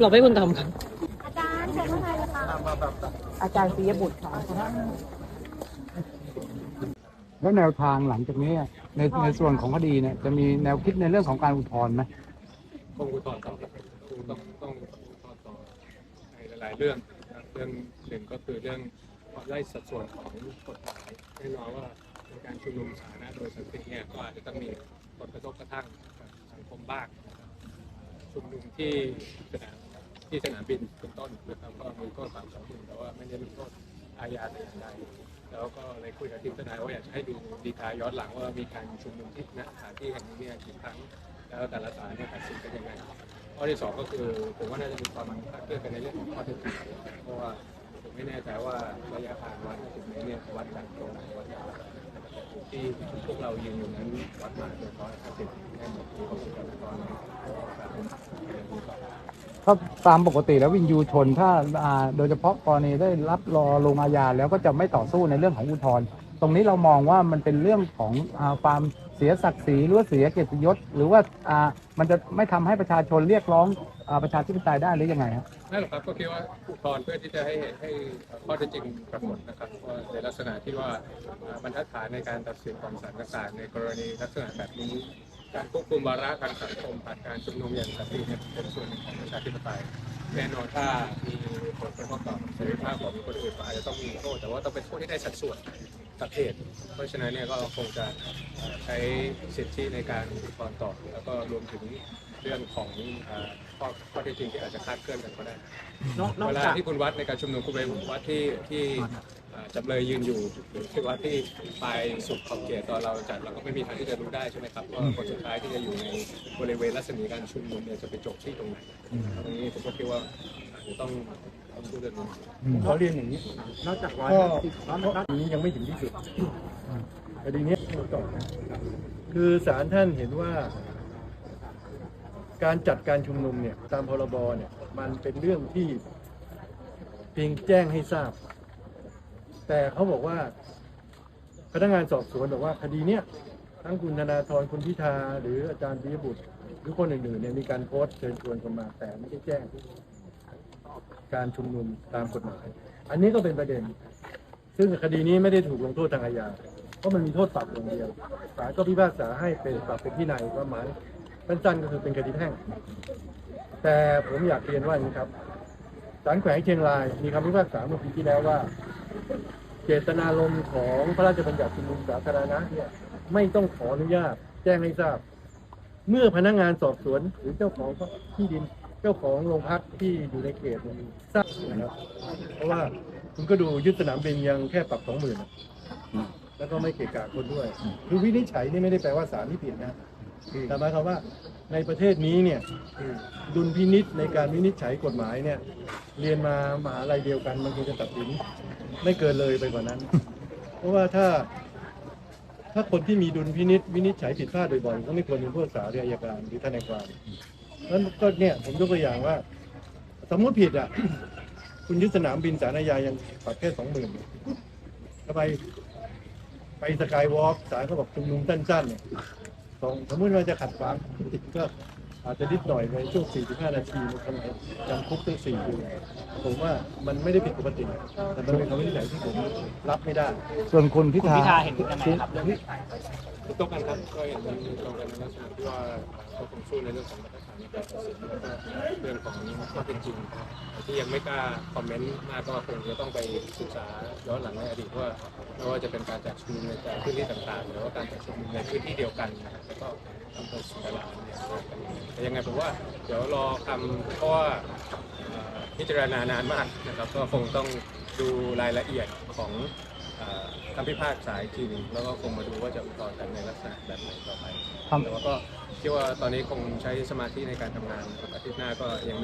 เราไม่คนทำครับอาจารย์เชิญข้างในเลยค่ะอาจารย์ปิยบุตรค่ะแล้วแนวทางหลังจากนี้ในในส่วนของคดีเนี่ยจะมีแนวคิดในเรื่องของการอุทธรณ์ไหมคงอุทธรณ์ต่อครับคงต้องต้องอุทธรณ์ต่อในหลายๆเรื่องนะครับเรื่องหนึ่งก็คือเรื่องไล่สัดส่วนของกฎหมายแน่นอนว่าใน การชุมนุมสาธารณะโดยสันติเนี่ยก็อาจจะต้องมีผลกระทบกระทั่งกับสังคมบ้างนชุมนุมที่สนามที่สนามบินเป็นต้นนะครับก็มีโทษปรับสองหมื่นแต่ว่าไม่ได้มีโทษอาญาแต่อย่างใดแล้วก็เลยคุยกับทีมทนายว่าอยากจะให้ดูดีทาย้อนหลังว่ามีการชุมนุมที่ณสถานที่แห่งนี้เนี่ยกี่ครั้งแล้วแต่ละสายเนี่ยตัดสินกันยังไงข้อที่สองก็คือผมว่าน่าจะมีความคลาดเคลื่อนกันในเรื่องของข้อเท็จจริงเพราะว่าผมไม่แน่ใจว่าระยะทางวันถึงนี้เนี่ยวัดจากตรงไหนวัดจาก ที่พวกเรายืนอยู่นั้นวัดมาโดยร้อยห้าสิบแน่หมดที่เขาเป็นตอนนี้ถ้าตามปกติแล้ววินยูชนถ้าอ่าโดยเฉพาะกรณีได้รับรอลงอาญาแล้วก็จะไม่ต่อสู้ในเรื่องของอุทธรณ์ตรงนี้เรามองว่ามันเป็นเรื่องของความเสียศักดิ์ศรีหรือว่าเสียเกียรติยศ หรือว่าอ่ามันจะไม่ทำให้ประชาชนเรียกร้อง อ่าประชาธิปไตยได้หรือยังไงครับไม่นหรอกครับก็คิดว่าอุทธรณ์เพื่อที่จะให้ให้ข้อเท็จจริงปรากฏนะครับว่าในลักษณะที่ว่าอ่าบรรทัดฐานในการตัดสินของศาลต่างๆในกรณีลักษณะแบบนี้ การควบคุมวาระทางสังคมผ่านการชุมนุมอย่างสันติเนี่ยเป็นส่วนหนึ่งของประชาธิปไตยแน่นอนถ้ามีผลกระทบต่อเสรีภาพของคนอื่นก็อาจจะต้องมีโทษแต่ว่าต้องเป็นโทษที่ได้สัดส่วน กับเหตุเพราะฉะนั้นเนี่ยก็คงจะใช้สิทธิในการอุทธรณ์ต่อ แล้วก็รวมถึงเรื่องของเอ่อข้อข้อเท็จจริงที่อาจจะคลาดเคลื่อนกันก็ได้เวลาที่คุณวัดในการชุมนุมคุณไปวัดที่ที่เอ่อจำเลยยืนอยู่หรือที่วัดที่ปลายสุดขอบเขตตอนเราจัดเราก็ไม่มีทางที่จะรู้ได้ใช่ไหมครับว่าคนสุดท้ายที่จะอยู่ในบริเวณรัศมีการชุมนุมเนี่ยจะไปจบที่ตรงไหนตรงนี้ผมก็คิดว่าอาจจะต้อง เอาสู้เรื่องนี้ขอเรียนอย่างนี้นอกจากร้อยสิบร้อยนัดนี้ยังไม่ถึงที่สุดคดีนี้ต่อคือศาลท่านเห็นว่า การจัดการชุมนุมเนี่ยตามพรบเนี่ยมันเป็นเรื่องที่เพียงแจ้งให้ทราบ แต่เขาบอกว่าพนักงานสอบสวนบอกว่าคดีเนี้ยทั้งคุณธนาธรคุณพิธาหรืออาจารย์ปิยบุตร หรือคนอื่นๆเนี่ยมีการโพสต์เชิญชวนกันมาแต่ไม่ได้แจ้ง การชุมนุมตามกฎหมาย อันนี้ก็เป็นประเด็น ซึ่งคดีนี้ไม่ได้ถูกลงโทษทางอาญา เพราะมันมีโทษปรับอย่างเดียว ศาลก็พิพากษาให้เป็นปรับเป็นที่ในยประมาณสั้นๆก็คือเป็นคดีแพ่ง แต่ผมอยากเรียนว่านี้ครับศาลแขวงเชียงรายมีคำพิพากษาเมื่อปีที่แล้วว่า เจตนารมณ์ของพระราชบัญญัติชุมนุมสาธารณะเนี่ยไม่ต้องขออนุญาตแจ้งให้ทราบ เมื่อพนักงานสอบสวนหรือเจ้าของที่ดิน เจ้าของโรงพักที่อยู่ในเขตนี่ยทราบนะครับเพราะว่าคุณก็ดูยึดสนามบินยังแค่ปรับสองหมื่นแล้วก็ไม่เกะกะคนด้วยคือวินิจฉัยนี่ไม่ได้แปลว่าศาลที่ผิดนะแต่หมายความว่าในประเทศนี้เนี่ยดุลพินิษในการวินิจฉัยกฎหมายเนี่ยเรียนมามหาลัยเดียวกันมันควรจะตัดสินไม่เกินเลยไปกว่านั้น เพราะว่าถ้าถ้าคนที่มีดุลพินิษวินิจฉัยผิดพลาดบ่อยๆก็ไม่ควรเป็นผู้รักษาหรืออัยการหรือทนายความ นั้นก็เนี่ยผมยกตัวอย่างว่า สมมติผิดอะ คุณยึดสนามบินสารอาญายังปรับแค่สองหมื่นทำไมไปสกายวอล์กศาลเขาบอกชุมนุมสั้นๆเนี่ยสองสมมติว่าจะขัดขวางก็อาจจะนิดหน่อยในช่วง 45 นาทีมันทำไมจำคุกตั้ง4เดือนผมว่ามันไม่ได้ผิดปกติ แต่มันเป็นคำวินิจฉัยที่ผมรับไม่ได้ ส่วนคุณพิคุณธาพิธาเห็นยังไงครับเรื่องนี้ ตรงกันครับก็เห็นตรงกันในลักษณะที่ว่าเขาคงสู้ในเรื่องของมาตรฐานในการตัดสินแล้วก็เรื่องของข้อเท็จจริงที่ยังไม่กล้าคอมเมนต์มากก็คงจะต้องไปศึกษาย้อนหลังในอดีตว่าไม่ว่าจะเป็นการจัดชุมนุมในพื้นที่ต่างๆ หรือว่าการจัดชุมนุมในพื้นที่เดียวกันนะครับแล้วก็อำเภอสุราร์เนี่ยแต่ยังไงผมว่าเดี๋ยวรอคำเพราะว่าเอ่อพิจารณานานมากนะครับก็คงต้องดูรายละเอียดของ คำพิพากษาอีกทีหนึงแล้วก็คงมาดูว่าจะอุทธรณ์กันในลักษณะแบบไหนต่อไปครับ แต่ว่าก็คิดว่าตอนนี้คงใช้สมาธิในการทำงานอาทิตย์หน้าก็ยัง